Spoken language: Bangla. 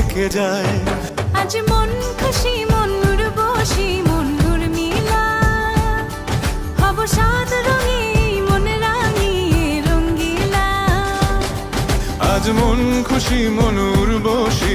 এঁকে যায়। আজ মন খুশি মনুর বসি মনুর মিলা। হব সাদ রঙে মন রাঙিয়ে রঙ্গিলা। আজ মন খুশি মনুর বসি